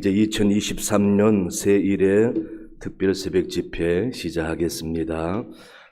이제 2023년 새일의 특별 새벽 집회 시작하겠습니다.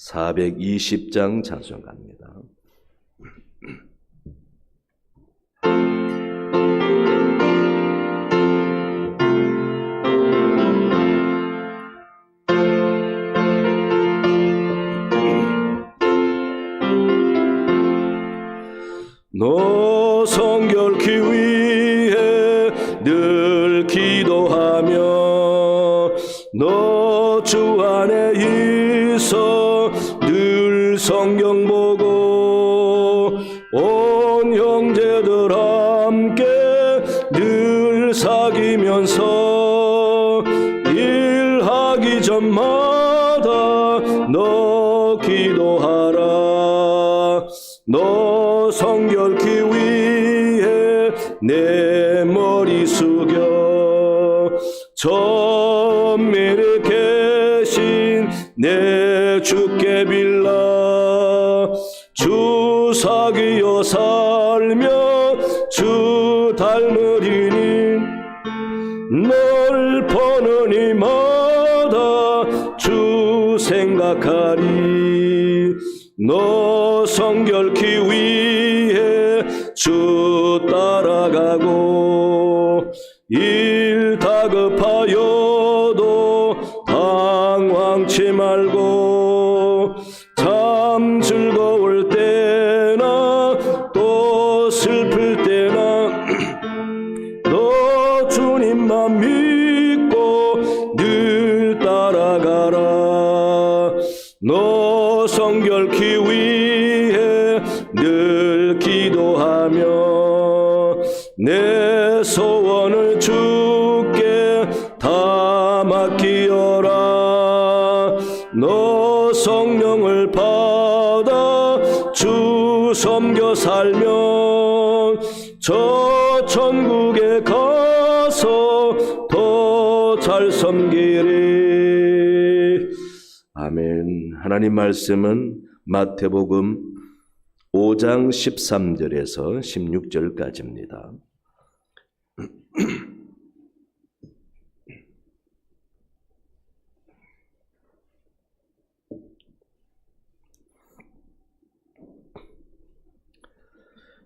420장 찬송가입니다. 기도하라. 너 성결케 위해 내 머리 숙여. 전 당황치 말고 더 잘 섬기리 아멘 하나님 말씀은 마태복음 5장 13절에서 16절까지입니다.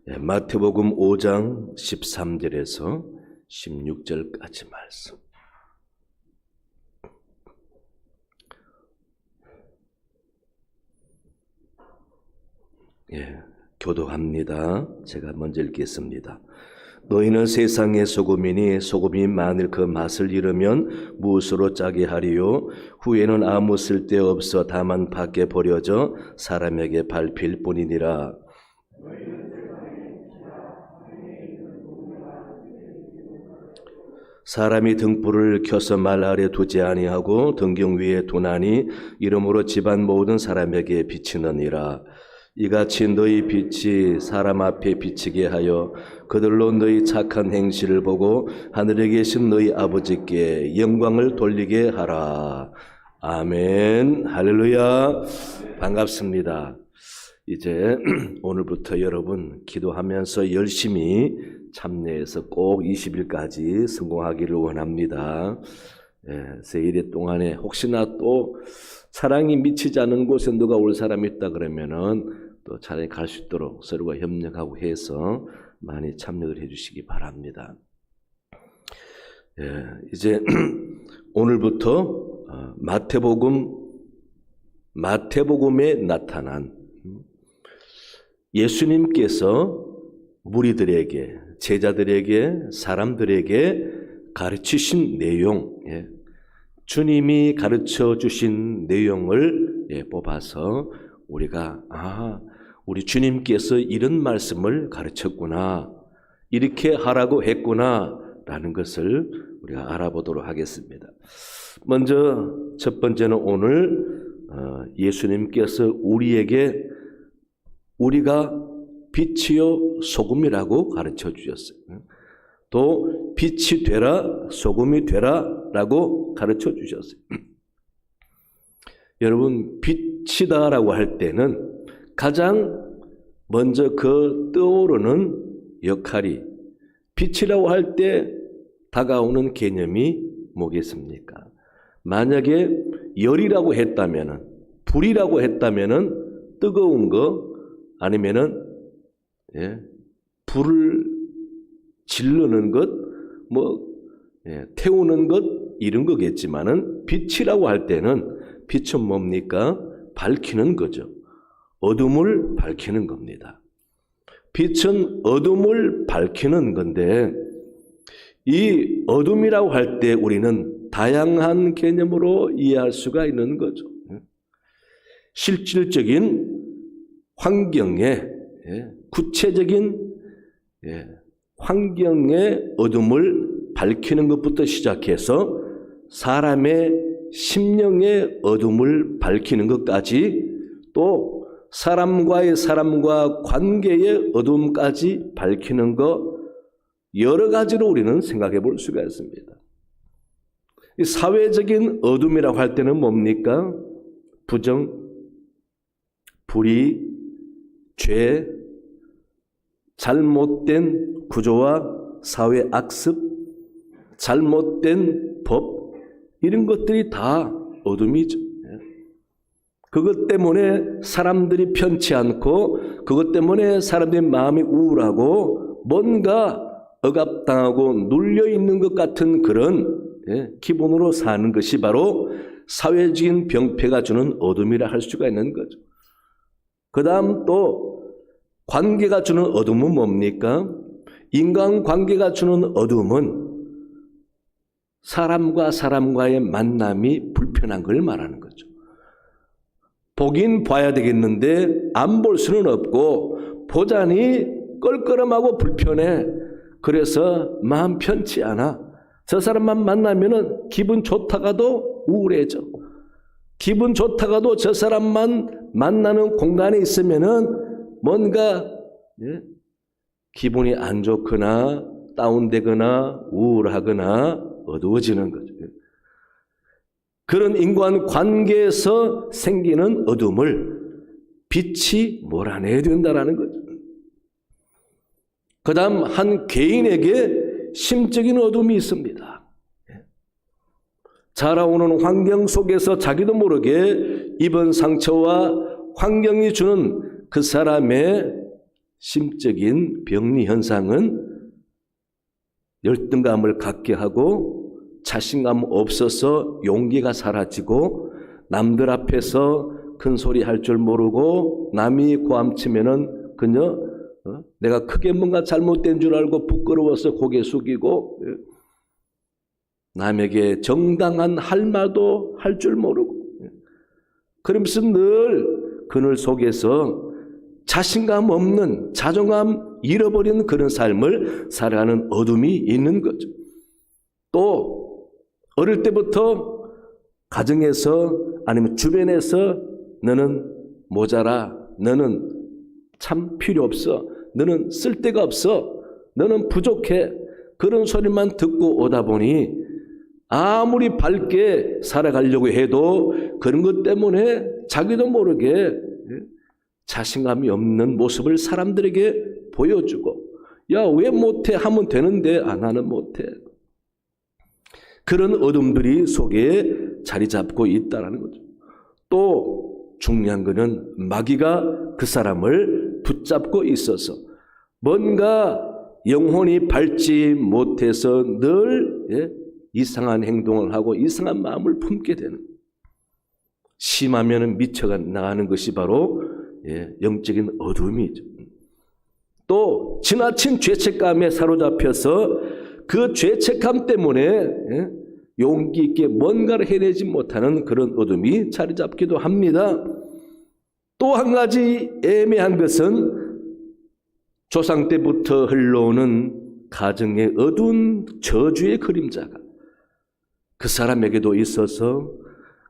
예, 마태복음 5장 13절에서 16절까지 말씀. 예, 교도합니다. 제가 먼저 읽겠습니다. 너희는 세상의 소금이니 소금이 만일 그 맛을 잃으면 무엇으로 짜게 하리요? 후에는 아무 쓸데 없어 다만 밖에 버려져 사람에게 밟힐 뿐이니라. 사람이 등불을 켜서 말 아래 두지 아니하고 등경 위에 두나니 이러므로 집안 모든 사람에게 비치느니라. 이같이 너희 빛이 사람 앞에 비치게 하여 그들로 너희 착한 행실을 보고 하늘에 계신 너희 아버지께 영광을 돌리게 하라. 아멘. 할렐루야. 반갑습니다. 이제 오늘부터 여러분 기도하면서 열심히 참여해서 꼭 20일까지 성공하기를 원합니다. 예, 세일의 동안에 혹시나 또 사랑이 미치지 않은 곳에 누가 올 사람이 있다 그러면은 또 차라리 갈 수 있도록 서로가 협력하고 해서 많이 참여를 해주시기 바랍니다. 예, 이제 오늘부터 어, 마태복음 마태복음에 나타난 예수님께서 무리들에게 제자들에게 사람들에게 가르치신 내용 예, 주님이 가르쳐 주신 내용을 예, 뽑아서 우리가 아 우리 주님께서 이런 말씀을 가르쳤구나 이렇게 하라고 했구나 라는 것을 우리가 알아보도록 하겠습니다. 먼저 첫 번째는 오늘 어, 예수님께서 우리에게 우리가 빛이요 소금이라고 가르쳐 주셨어요. 또 빛이 되라 소금이 되라라고 가르쳐 주셨어요. 여러분 빛이다라고 할 때는 가장 먼저 그 떠오르는 역할이 빛이라고 할 때 다가오는 개념이 뭐겠습니까? 만약에 열이라고 했다면은 불이라고 했다면은 뜨거운 거 아니면은 예, 불을 질르는 것, 뭐 예, 태우는 것 이런 거겠지만은 빛이라고 할 때는 빛은 뭡니까? 밝히는 거죠. 어둠을 밝히는 겁니다. 빛은 어둠을 밝히는 건데 이 어둠이라고 할 때 우리는 다양한 개념으로 이해할 수가 있는 거죠. 실질적인 환경에 예, 구체적인 예, 환경의 어둠을 밝히는 것부터 시작해서 사람의 심령의 어둠을 밝히는 것까지 또 사람과의 사람과 관계의 어둠까지 밝히는 것 여러 가지로 우리는 생각해 볼 수가 있습니다. 이 사회적인 어둠이라고 할 때는 뭡니까? 부정, 불의, 죄, 잘못된 구조와 사회 악습, 잘못된 법, 이런 것들이 다 어둠이죠. 그것 때문에 사람들이 편치 않고, 그것 때문에 사람들의 마음이 우울하고, 뭔가 억압당하고 눌려 있는 것 같은 그런 예, 기본으로 사는 것이 바로 사회적인 병폐가 주는 어둠이라 할 수가 있는 거죠. 그 다음 또 관계가 주는 어둠은 뭡니까? 인간 관계가 주는 어둠은 사람과 사람과의 만남이 불편한 걸 말하는 거죠. 보긴 봐야 되겠는데 안 볼 수는 없고 보자니 껄끄럼하고 불편해. 그래서 마음 편치 않아. 저 사람만 만나면은 기분 좋다가도 우울해져. 기분 좋다가도 저 사람만 만나는 공간에 있으면은 뭔가 예? 기분이 안 좋거나 다운되거나 우울하거나 어두워지는 거죠. 그런 인간 관계에서 생기는 어둠을 빛이 몰아내야 된다라는 거죠. 그 다음 한 개인에게 심적인 어둠이 있습니다. 자라오는 환경 속에서 자기도 모르게 입은 상처와 환경이 주는 그 사람의 심적인 병리 현상은 열등감을 갖게 하고 자신감 없어서 용기가 사라지고 남들 앞에서 큰 소리 할 줄 모르고 남이 고함치면은 그녀 어? 내가 크게 뭔가 잘못된 줄 알고 부끄러워서 고개 숙이고 예. 남에게 정당한 할 말도 할 줄 모르고 예. 그러면서 늘 그늘 속에서 자신감 없는 자존감 잃어버리는 그런 삶을 살아가는 어둠이 있는 거죠. 또 어릴 때부터 가정에서 아니면 주변에서 너는 모자라 너는 참 필요 없어 너는 쓸데가 없어 너는 부족해 그런 소리만 듣고 오다 보니 아무리 밝게 살아가려고 해도 그런 것 때문에 자기도 모르게 자신감이 없는 모습을 사람들에게 보여주고 야 왜 못해 하면 되는데 안 하는 못해 그런 어둠들이 속에 자리 잡고 있다라는 거죠. 또 중요한 것은 마귀가 그 사람을 붙잡고 있어서 뭔가 영혼이 밝지 못해서 늘 예? 이상한 행동을 하고 이상한 마음을 품게 되는 심하면은 미쳐가 나가는 것이 바로 예, 영적인 어둠이죠. 또 지나친 죄책감에 사로잡혀서 그 죄책감 때문에 예, 용기 있게 뭔가를 해내지 못하는 그런 어둠이 자리 잡기도 합니다. 또 한 가지 애매한 것은 조상 때부터 흘러오는 가정의 어두운 저주의 그림자가 그 사람에게도 있어서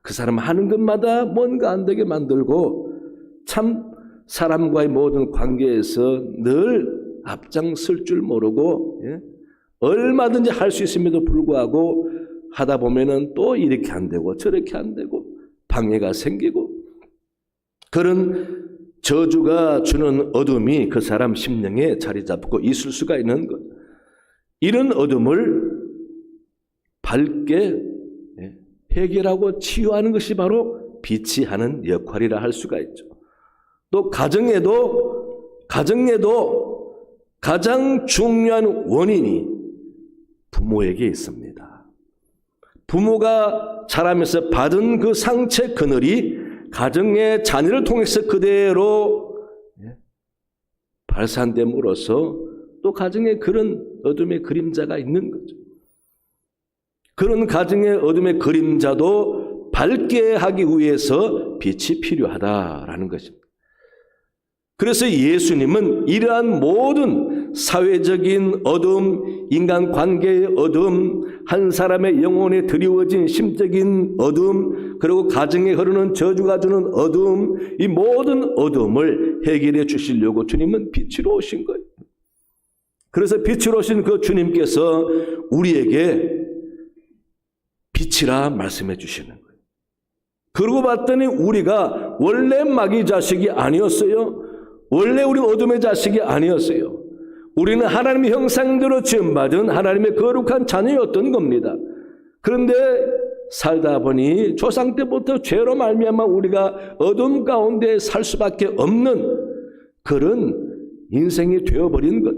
그 사람 하는 것마다 뭔가 안 되게 만들고 참 사람과의 모든 관계에서 늘 앞장설 줄 모르고 예? 얼마든지 할 수 있음에도 불구하고 하다 보면은 또 이렇게 안 되고 저렇게 안 되고 방해가 생기고 그런 저주가 주는 어둠이 그 사람 심령에 자리 잡고 있을 수가 있는 것. 이런 어둠을 밝게 예, 해결하고 치유하는 것이 바로 빛이 하는 역할이라 할 수가 있죠. 또 가정에도 가정에도 가장 중요한 원인이 부모에게 있습니다. 부모가 자라면서 받은 그 상처 그늘이 가정의 자녀를 통해서 그대로 예, 발산됨으로써 또 가정에 그런 어둠의 그림자가 있는 거죠. 그런 가정의 어둠의 그림자도 밝게 하기 위해서 빛이 필요하다라는 것입니다. 그래서 예수님은 이러한 모든 사회적인 어둠, 인간 관계의 어둠, 한 사람의 영혼에 드리워진 심적인 어둠, 그리고 가정에 흐르는 저주가 주는 어둠, 이 모든 어둠을 해결해 주시려고 주님은 빛으로 오신 거예요. 그래서 빛으로 오신 그 주님께서 우리에게 빛이라 말씀해 주시는 거예요. 그러고 봤더니 우리가 원래 마귀 자식이 아니었어요. 원래 우리 어둠의 자식이 아니었어요. 우리는 하나님의 형상대로 지음받은 하나님의 거룩한 자녀였던 겁니다. 그런데 살다 보니 조상 때부터 죄로 말미암아 우리가 어둠 가운데 살 수밖에 없는 그런 인생이 되어버린 것.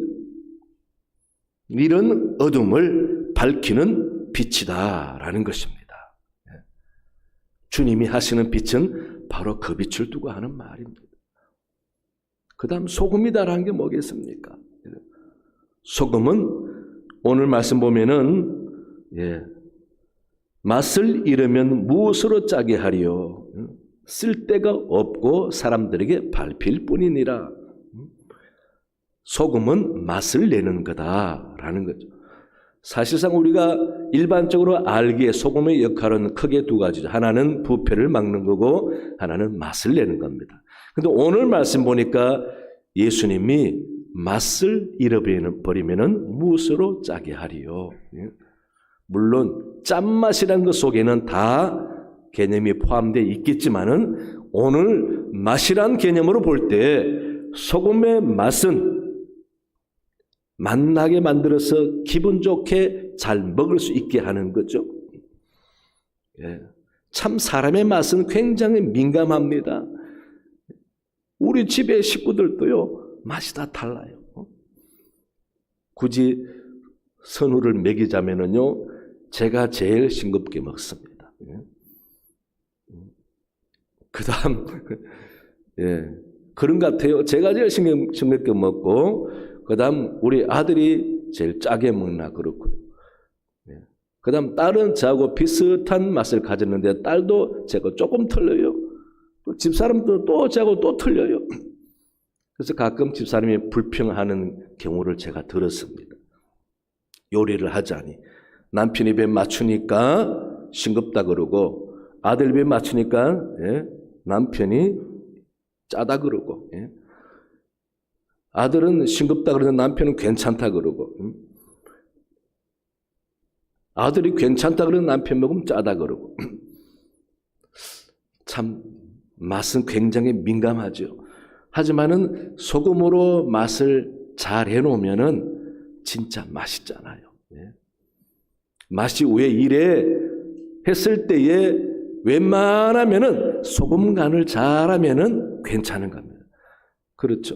이런 어둠을 밝히는 빛이다라는 것입니다. 주님이 하시는 빛은 바로 그 빛을 두고 하는 말입니다. 그 다음 소금이다라는 게 뭐겠습니까? 소금은 오늘 말씀 보면은 예, 맛을 잃으면 무엇으로 짜게 하리요? 쓸 데가 없고 사람들에게 밟힐 뿐이니라. 소금은 맛을 내는 거다라는 거죠. 사실상 우리가 일반적으로 알기에 소금의 역할은 크게 두 가지죠. 하나는 부패를 막는 거고 하나는 맛을 내는 겁니다. 근데 오늘 말씀 보니까 예수님이 맛을 잃어버리면은 무엇으로 짜게 하리요? 예? 물론 짠맛이란 것 속에는 다 개념이 포함되어 있겠지만은 오늘 맛이란 개념으로 볼 때 소금의 맛은 맛나게 만들어서 기분 좋게 잘 먹을 수 있게 하는 거죠. 예. 참 사람의 맛은 굉장히 민감합니다. 우리 집의 식구들도요, 맛이 다 달라요. 굳이 선우를 먹이자면은요, 제가 제일 싱겁게 먹습니다. 그 다음, 예, 그런 것 같아요. 제가 제일 싱겁게 먹고, 그 다음, 우리 아들이 제일 짜게 먹나, 그렇고요. 그 다음, 딸은 저하고 비슷한 맛을 가졌는데, 딸도 제가 조금 틀려요. 또 집사람도 또 저하고 또 틀려요. 그래서 가끔 집사람이 불평하는 경우를 제가 들었습니다. 요리를 하자니 남편 입에 맞추니까 싱겁다 그러고 아들 입에 맞추니까 예, 남편이 짜다 그러고 예. 아들은 싱겁다 그러는데 남편은 괜찮다 그러고 음. 아들이 괜찮다 그러는 남편 먹으면 짜다 그러고 참 맛은 굉장히 민감하죠. 하지만은 소금으로 맛을 잘 해놓으면은 진짜 맛있잖아요. 예. 맛이 왜 이래 했을 때에 웬만하면은 소금 간을 잘하면은 괜찮은 겁니다. 그렇죠.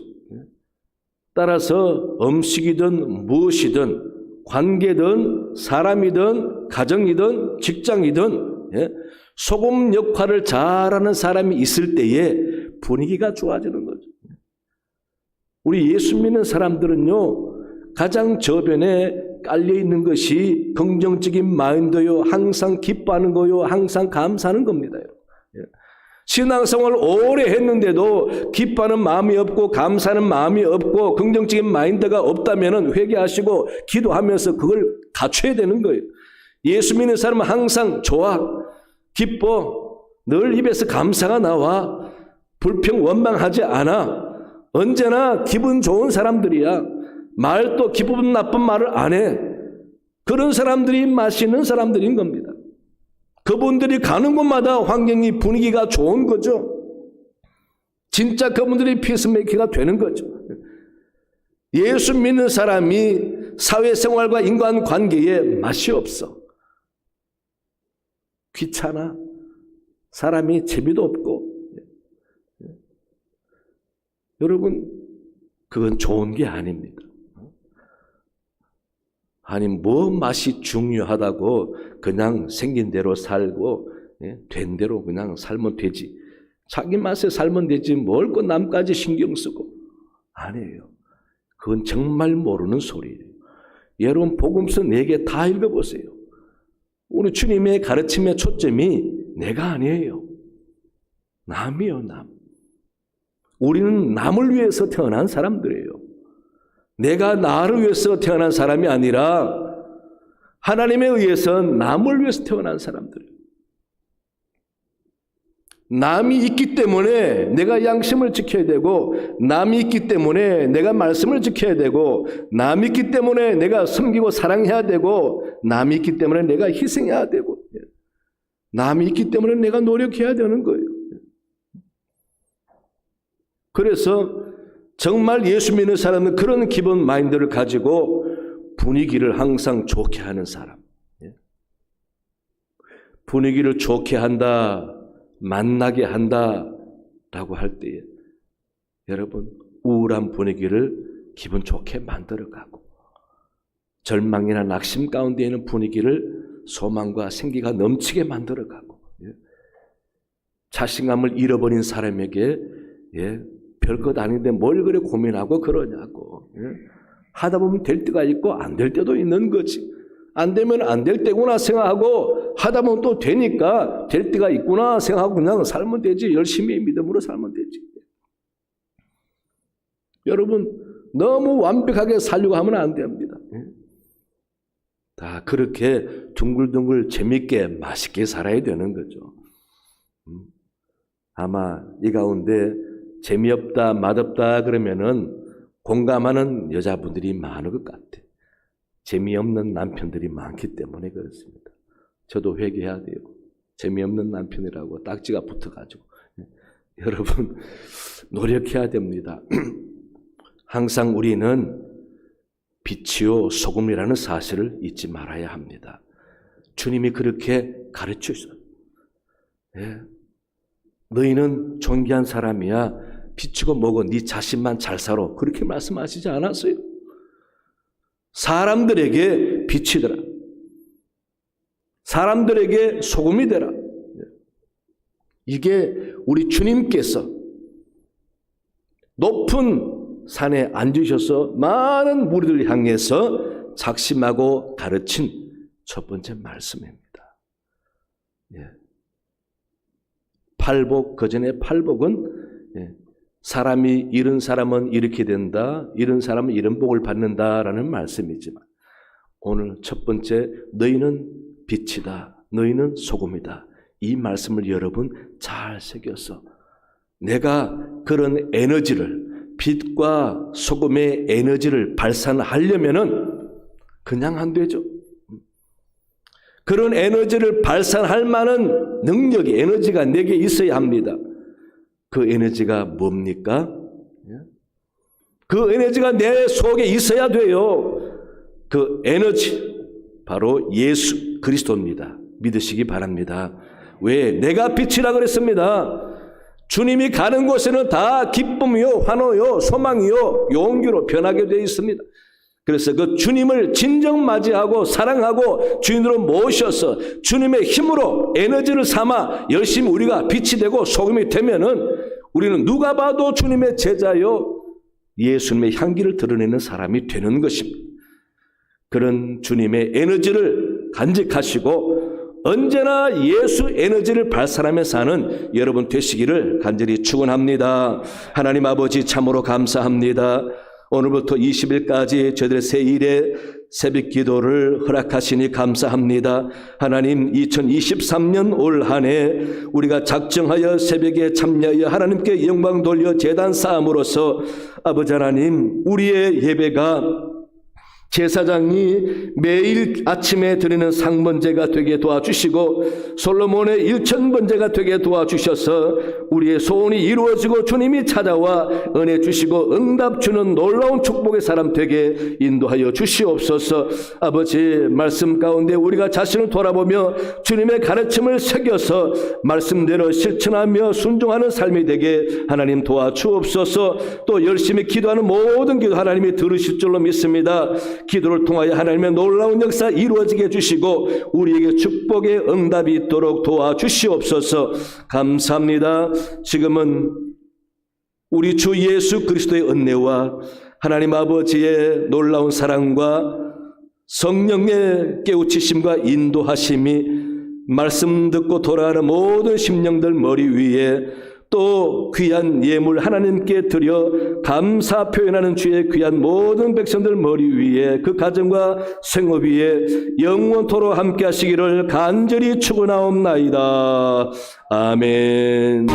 예. 따라서 음식이든 무엇이든 관계든 사람이든 가정이든 직장이든 예, 소금 역할을 잘하는 사람이 있을 때에 분위기가 좋아지는 거죠. 우리 예수 믿는 사람들은요, 가장 저변에 깔려 있는 것이 긍정적인 마인드요, 항상 기뻐하는 거요, 항상 감사하는 겁니다. 예. 신앙생활 오래 했는데도 기뻐하는 마음이 없고 감사하는 마음이 없고 긍정적인 마인드가 없다면 회개하시고 기도하면서 그걸 갖춰야 되는 거예요. 예수 믿는 사람은 항상 좋아, 기뻐, 늘 입에서 감사가 나와, 불평, 원망하지 않아. 언제나 기분 좋은 사람들이야. 말도 기분 나쁜 말을 안 해. 그런 사람들이 맛있는 사람들인 겁니다. 그분들이 가는 곳마다 환경이 분위기가 좋은 거죠. 진짜 그분들이 피스메이커가 되는 거죠. 예수 믿는 사람이 사회생활과 인간관계에 맛이 없어. 귀찮아. 사람이 재미도 없고. 여러분, 그건 좋은 게 아닙니다. 아니, 뭐 맛이 중요하다고 그냥 생긴 대로 살고, 예, 된 대로 그냥 살면 되지. 자기 맛에 살면 되지, 뭘 그 남까지 신경 쓰고. 아니에요. 그건 정말 모르는 소리예요. 여러분, 복음서 네개다 읽어보세요. 우리 주님의 가르침의 초점이 내가 아니에요. 남이요, 남. 우리는 남을 위해서 태어난 사람들이에요. 내가 나를 위해서 태어난 사람이 아니라 하나님에 의해서 남을 위해서 태어난 사람들이에요. 남이 있기 때문에 내가 양심을 지켜야 되고, 남이 있기 때문에 내가 말씀을 지켜야 되고, 남이 있기 때문에 내가 섬기고 사랑해야 되고, 남이 있기 때문에 내가 희생해야 되고, 남이 있기 때문에 내가 노력해야 되는 거예요. 그래서 정말 예수 믿는 사람은 그런 기본 마인드를 가지고 분위기를 항상 좋게 하는 사람. 예? 분위기를 좋게 한다, 만나게 한다 라고 할 때에 여러분 우울한 분위기를 기분 좋게 만들어가고 절망이나 낙심 가운데 있는 분위기를 소망과 생기가 넘치게 만들어가고 예? 자신감을 잃어버린 사람에게 예? 별것 아닌데 뭘 그래 고민하고 그러냐고. 예? 하다 보면 될 때가 있고 안 될 때도 있는 거지. 안 되면 안 될 때구나 생각하고 하다 보면 또 되니까 될 때가 있구나 생각하고 그냥 살면 되지. 열심히 믿음으로 살면 되지. 여러분, 너무 완벽하게 살려고 하면 안 됩니다. 예? 다 그렇게 둥글둥글 재밌게 맛있게 살아야 되는 거죠. 음. 아마 이 가운데 재미없다, 맛없다 그러면은 공감하는 여자분들이 많은 것 같아. 재미없는 남편들이 많기 때문에 그렇습니다. 저도 회개해야 돼요. 재미없는 남편이라고 딱지가 붙어가지고. 여러분, 노력해야 됩니다. 항상 우리는 빛이요, 소금이라는 사실을 잊지 말아야 합니다. 주님이 그렇게 가르쳐 주어요 예. 너희는 존귀한 사람이야. 비추고 먹어 네 자신만 잘 살아. 그렇게 말씀하시지 않았어요? 사람들에게 빛이 되라. 사람들에게 소금이 되라. 이게 우리 주님께서 높은 산에 앉으셔서 많은 무리를 향해서 작심하고 가르친 첫 번째 말씀입니다. 예. 팔복, 그 전에 팔복은 예, 사람이 이런 사람은 이렇게 된다, 이런 사람은 이런 복을 받는다라는 말씀이지만 오늘 첫 번째 너희는 빛이다, 너희는 소금이다. 이 말씀을 여러분 잘 새겨서 내가 그런 에너지를 빛과 소금의 에너지를 발산하려면은 그냥 안 되죠. 그런 에너지를 발산할 만한 능력이 에너지가 내게 있어야 합니다. 그 에너지가 뭡니까? 예? 그 에너지가 내 속에 있어야 돼요. 그 에너지 바로 예수 그리스도입니다. 믿으시기 바랍니다. 왜? 내가 빛이라 그랬습니다. 주님이 가는 곳에는 다 기쁨이요, 환호요, 소망이요, 용기로 변하게 되어 있습니다. 그래서 그 주님을 진정 맞이하고 사랑하고 주인으로 모셔서 주님의 힘으로 에너지를 삼아 열심히 우리가 빛이 되고 소금이 되면은 우리는 누가 봐도 주님의 제자요 예수님의 향기를 드러내는 사람이 되는 것입니다. 그런 주님의 에너지를 간직하시고 언제나 예수 에너지를 발산하며 사는 여러분 되시기를 간절히 축원합니다. 하나님 아버지 참으로 감사합니다. 오늘부터 20일까지 저희들의 새 일에 새벽 기도를 허락하시니 감사합니다. 하나님 2023년 올 한 해 우리가 작정하여 새벽에 참여하여 하나님께 영광 돌려 재단 쌓음으로써 아버지 하나님 우리의 예배가 제사장이 매일 아침에 드리는 상번제가 되게 도와주시고 솔로몬의 일천번제가 되게 도와주셔서 우리의 소원이 이루어지고 주님이 찾아와 은혜 주시고 응답 주는 놀라운 축복의 사람 되게 인도하여 주시옵소서 아버지 말씀 가운데 우리가 자신을 돌아보며 주님의 가르침을 새겨서 말씀대로 실천하며 순종하는 삶이 되게 하나님 도와주옵소서 또 열심히 기도하는 모든 기도 하나님이 들으실 줄로 믿습니다. 기도를 통하여 하나님의 놀라운 역사 이루어지게 해주시고 우리에게 축복의 응답이 있도록 도와주시옵소서 감사합니다. 지금은 우리 주 예수 그리스도의 은혜와 하나님 아버지의 놀라운 사랑과 성령의 깨우치심과 인도하심이 말씀 듣고 돌아가는 모든 심령들 머리 위에 또 귀한 예물 하나님께 드려 감사 표현하는 주의 귀한 모든 백성들 머리 위에 그 가정과 생업 위에 영원토록 함께 하시기를 간절히 축원하옵나이다. 아멘.